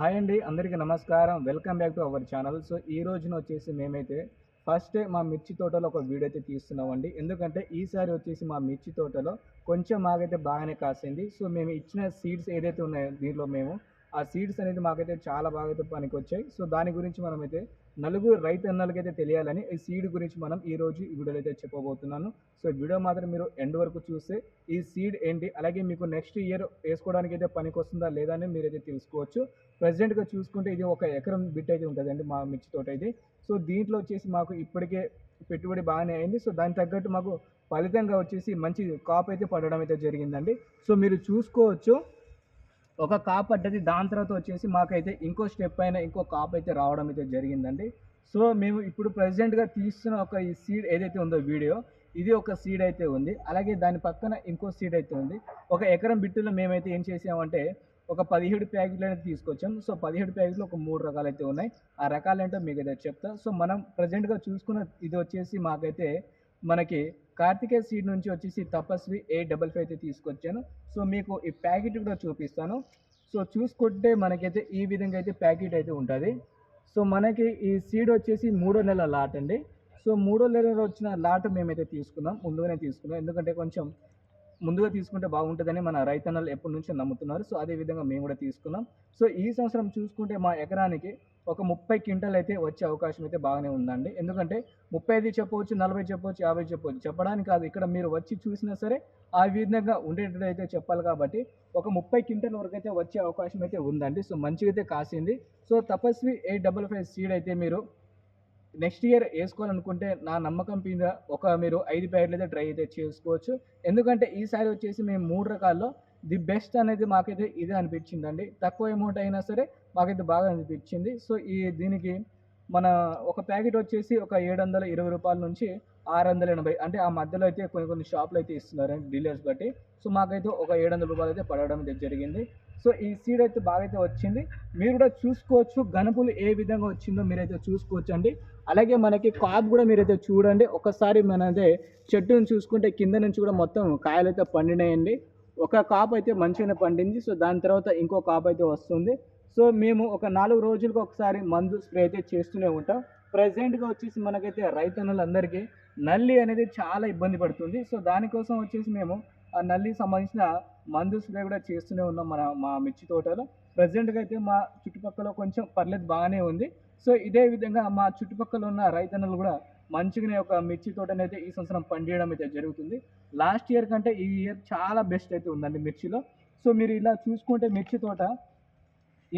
Hi అండి అందరికీ నమస్కారం. Welcome back to our channel. So ఈ రోజున వచ్చేసి మేమైతే ఫస్ట్ మా మిర్చి తోటలో ఒక వీడియో అయితే తీస్తున్నామండి. ఎందుకంటే ఈసారి వచ్చేసి మా మిర్చి తోటలో కొంచెం మాకైతే బాగానే కాసింది. సో మేము ఇచ్చిన సీడ్స్ ఏదైతే ఉన్నాయో దీనిలో మేము ఆ సీడ్స్ అనేది మాకైతే చాలా బాగా అయితే పనికి వచ్చాయి సో దాని గురించి మనమైతే నలుగురు రైతు అన్నలకైతే తెలియాలని ఈ సీడ్ గురించి మనం ఈ రోజు ఈ వీడియోలో అయితే చెప్పబోతున్నాను. సో వీడియో మాత్రం మీరు ఎండ్ వరకు చూస్తే ఈ సీడ్ ఏంటి అలాగే మీకు నెక్స్ట్ ఇయర్ వేసుకోవడానికి అయితే పనికి వస్తుందా లేదా అని మీరైతే తెలుసుకోవచ్చు. ప్రజెంట్గా చూసుకుంటే ఇది ఒక ఎకరం బిట్ అయితే ఉంటుందండి మా మిర్చి తోట అయితే. సో దీంట్లో వచ్చేసి మాకు ఇప్పటికే పెట్టుబడి బాగానే అయింది. సో దానికి తగ్గట్టు మాకు ఫలితంగా వచ్చేసి మంచి కాప్ అయితే పడడం అయితే జరిగిందండి. సో మీరు చూసుకోవచ్చు. ఒక కాప్ పడ్డది దాని తర్వాత వచ్చేసి మాకైతే ఇంకో స్టెప్ అయినా ఇంకో కాప్ అయితే రావడం అయితే జరిగిందండి. సో మేము ఇప్పుడు ప్రజెంట్గా తీస్తున్న ఒక ఈ సీడ్ ఏదైతే ఉందో వీడియో ఇది ఒక సీడ్ అయితే ఉంది. అలాగే దాని పక్కన ఇంకో సీడ్ అయితే ఉంది. ఒక ఎకరం బిట్టులో మేమైతే ఏం చేసామంటే ఒక పదిహేడు ప్యాకెట్లు అనేది తీసుకొచ్చాం. సో పదిహేడు ప్యాకెట్లు ఒక మూడు రకాలు అయితే ఉన్నాయి. ఆ రకాలు ఏంటో మీకు అయితే చెప్తా. సో మనం ప్రజెంట్గా చూసుకున్న ఇది వచ్చేసి మాకైతే మనకి కార్తికేయ సీడ్ నుంచి వచ్చేసి తపస్వి ఏ డబల్ ఫైవ్ అయితే తీసుకొచ్చాను. సో మీకు ఈ ప్యాకెట్ కూడా చూపిస్తాను. సో చూసుకుంటే మనకైతే ఈ విధంగా అయితే ప్యాకెట్ అయితే ఉంటుంది. సో మనకి ఈ సీడ్ వచ్చేసి మూడో నెల లాట్ అండి. సో మూడో నెలలో వచ్చిన లాట్ మేమైతే తీసుకున్నాం. ముందుగానే తీసుకున్నాం. ఎందుకంటే కొంచెం ముందుగా తీసుకుంటే బాగుంటుందని మన రైతన్నలు ఎప్పటి నుంచో నమ్ముతున్నారు. సో అదే విధంగా మేము కూడా తీసుకున్నాం. సో ఈ సంవత్సరం చూసుకుంటే మా ఎకరానికి ఒక ముప్పై క్వింటల్ అయితే వచ్చే అవకాశం అయితే బాగానే ఉందండి. ఎందుకంటే ముప్పై ఐదు చెప్పవచ్చు నలభై చెప్పవచ్చు యాభై చెప్పవచ్చు. చెప్పడానికి కాదు ఇక్కడ మీరు వచ్చి చూసినా సరే ఆ విధంగా ఉండేటట్టు అయితే చెప్పాలి కాబట్టి ఒక ముప్పై క్వింటల్ వరకు అయితే వచ్చే అవకాశం అయితే ఉందండి. సో మంచిగా అయితే కాసింది. సో తపస్వి ఎయిట్ డబల్ ఫైవ్ సీడ్ అయితే మీరు నెక్స్ట్ ఇయర్ వేసుకోవాలనుకుంటే నా నమ్మకం మీద ఒక మీరు ఐదు ప్యాకెట్లు అయితే ట్రై అయితే చేసుకోవచ్చు. ఎందుకంటే ఈసారి వచ్చేసి మేము మూడు రకాల్లో ది బెస్ట్ అనేది మాకైతే ఇదే అనిపించిందండి. తక్కువ అమౌంట్ అయినా సరే మాకైతే బాగా అనిపించింది. సో ఈ దీనికి మన ఒక ప్యాకెట్ వచ్చేసి ఒక ఏడు వందల ఇరవై రూపాయల నుంచి ఆరు వందల ఎనభై అంటే ఆ మధ్యలో అయితే కొన్ని కొన్ని షాపులు అయితే ఇస్తున్నారు డీలర్స్ బట్టి. సో మాకైతే ఒక ఏడు వందల రూపాయలు అయితే పడడం అయితే జరిగింది. సో ఈ సీడ్ అయితే బాగా అయితే వచ్చింది. మీరు కూడా చూసుకోవచ్చు గనుపులు ఏ విధంగా వచ్చిందో మీరైతే చూసుకోవచ్చు అండి అలాగే మనకి కాప్ కూడా మీరైతే చూడండి. ఒకసారి మనదే చెట్టును చూసుకుంటే కింద నుంచి కూడా మొత్తం కాయలు అయితే పండినాయండి. ఒక కాప్ అయితే మంచిగానే పండింది. సో దాని తర్వాత ఇంకో కాప్ అయితే వస్తుంది. సో మేము ఒక నాలుగు రోజులకు ఒకసారి మందు స్ప్రే అయితే చేస్తూనే ఉంటాం. ప్రజెంట్గా వచ్చేసి మనకైతే రైతన్నులందరికీ నల్లి అనేది చాలా ఇబ్బంది పడుతుంది. సో దానికోసం వచ్చేసి మేము ఆ నల్లికి సంబంధించిన మందు స్ప్రే కూడా చేస్తూనే ఉన్నాం మన మా మిర్చి తోటలో. ప్రజెంట్గా అయితే మా చుట్టుపక్కల కొంచెం పర్లేదు బాగానే ఉంది. సో ఇదే విధంగా మా చుట్టుపక్కల ఉన్న రైతన్నులు కూడా మంచిగానే ఒక మిర్చి తోటని అయితే ఈ సంవత్సరం పండియడం అయితే జరుగుతుంది. లాస్ట్ ఇయర్ కంటే ఈ ఇయర్ చాలా బెస్ట్ అయితే ఉందండి మిర్చిలో. సో మీరు ఇలా చూసుకుంటే మిర్చి తోట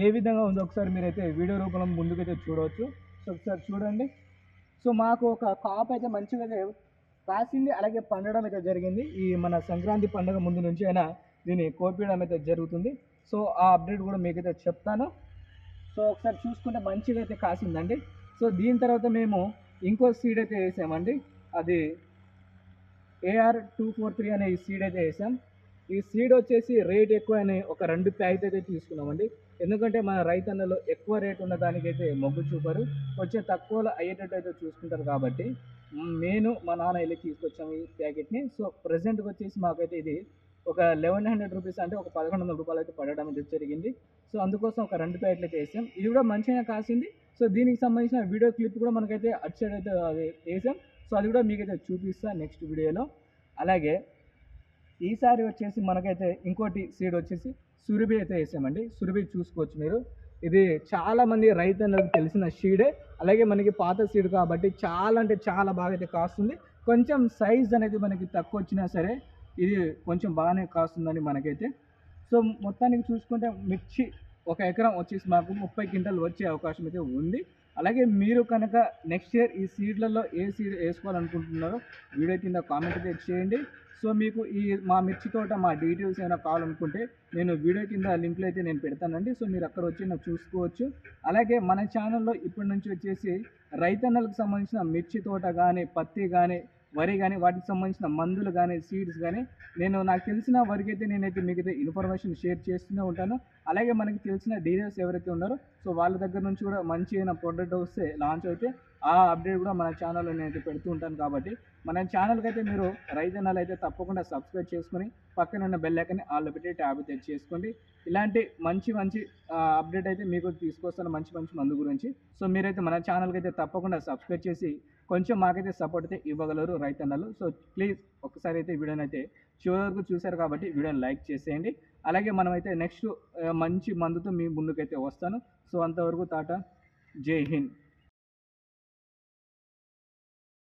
ఏ విధంగా ఉందో ఒకసారి మీరైతే వీడియో రూపంలో ముందుకైతే చూడవచ్చు. సో ఒకసారి చూడండి. సో మాకు ఒక కాప్ అయితే మంచిగా కాసింది అలాగే పండడం అయితే జరిగింది. ఈ మన సంక్రాంతి పండుగ ముందు నుంచి అయినా దీన్ని కోపించడం అయితే జరుగుతుంది. సో ఆ అప్డేట్ కూడా మీకైతే చెప్తాను. సో ఒకసారి చూసుకుంటే మంచిగా అయితే కాసిందండి. సో దీని తర్వాత మేము ఇంకో సీడ్ అయితే వేసామండి. అది ఏఆర్ టూ ఫోర్ త్రీ అనే సీడ్ అయితే వేసాం. ఈ సీడ్ వచ్చేసి రేట్ ఎక్కువ అని ఒక రెండు ప్యాకెట్ అయితే తీసుకున్నామండి. ఎందుకంటే మన రైతన్నలో ఎక్కువ రేట్ ఉన్న దానికైతే మొగ్గు చూపరు. కొంచెం తక్కువలో అయ్యేటట్టు అయితే చూసుకుంటారు కాబట్టి నేను మా నాన్న వెళ్ళి తీసుకొచ్చాము ఈ ప్యాకెట్ని. సో ప్రజెంట్కి వచ్చేసి మాకైతే ఇది ఒక లెవెన్ హండ్రెడ్ రూపీస్ అంటే ఒక పదకొండు వందల రూపాయలు అయితే పడడం అయితే జరిగింది. సో అందుకోసం ఒక రెండు ప్యాకెట్లు అయితే వేసాం. ఇది కూడా మంచిగా కాసింది. సో దీనికి సంబంధించిన వీడియో క్లిప్ కూడా మనకైతే అటు సైడ్ అయితే అది వేసాం. సో అది కూడా మీకైతే చూపిస్తాను నెక్స్ట్ వీడియోలో. అలాగే ఈసారి వచ్చేసి మనకైతే ఇంకోటి సీడ్ వచ్చేసి సురభి అయితే వేసామండి. సురభి చూసుకోవచ్చు మీరు. ఇది చాలామంది రైతన్నలకు తెలిసిన సీడే. అలాగే మనకి పాత సీడ్ కాబట్టి చాలా అంటే చాలా బాగా అయితే కాస్తుంది. కొంచెం సైజ్ అనేది మనకి తక్కువ వచ్చినా సరే ఇది కొంచెం బాగానే కాస్తుందని మనకైతే. సో మొత్తానికి చూసుకుంటే మిర్చి ఒక ఎకరం వచ్చేసి మాకు ముప్పై క్వింటల్ వచ్చే అవకాశం అయితే ఉంది. అలాగే మీరు కనుక నెక్స్ట్ ఇయర్ ఈ సీడ్లలో ఏ సీడ్ వేసుకోవాలనుకుంటున్నారో వీడియో కింద కామెంట్ అయితే చేయండి. సో మీకు ఈ మా మిర్చి తోట మా డీటెయిల్స్ ఏమైనా కావాలనుకుంటే నేను వీడియో కింద లింక్లు అయితే నేను పెడతానండి. సో మీరు అక్కడ వచ్చి నాకు చూసుకోవచ్చు. అలాగే మన ఛానల్లో ఇప్పటి నుంచి వచ్చేసి రైతన్నలకు సంబంధించిన మిర్చి తోట కానీ పత్తి కానీ వరి కానీ వాటికి సంబంధించిన మందులు కానీ సీడ్స్ కానీ నేను నాకు తెలిసిన వరకు అయితే నేనైతే మీకైతే ఇన్ఫర్మేషన్ షేర్ చేస్తూనే ఉంటాను. అలాగే మనకి తెలిసిన డీలర్స్ ఎవరైతే ఉన్నారో సో వాళ్ళ దగ్గర నుంచి కూడా మంచి అయిన ప్రోడక్ట్ వస్తే లాంచ్ అయితే ఆ అప్డేట్ కూడా మన ఛానల్లో నేను పెడుతూ ఉంటాను కాబట్టి మన ఛానల్కి అయితే మీరు రైతన్నలు అయితే తప్పకుండా సబ్స్క్రైబ్ చేసుకొని పక్కన ఉన్న బెల్ ఐకన్ ఆల్లో పెట్టి ట్యాబ్ తెచ్చి చేసుకోండి. ఇలాంటి మంచి మంచి అప్డేట్ అయితే మీకు తీసుకొస్తాను మంచి మంచి మందు గురించి. సో మీరైతే మన ఛానల్కి అయితే తప్పకుండా సబ్స్క్రైబ్ చేసి కొంచెం మాకైతే సపోర్ట్ అయితే ఇవ్వగలరు రైతన్నలు. సో ప్లీజ్ ఒకసారి అయితే వీడియోని అయితే చివరి వరకు చూశారు కాబట్టి వీడియోని లైక్ చేసేయండి. అలాగే మనమైతే నెక్స్ట్ మంచి మందుతో మీ ముందుకైతే వస్తాను. సో అంతవరకు తాట జై హింద్.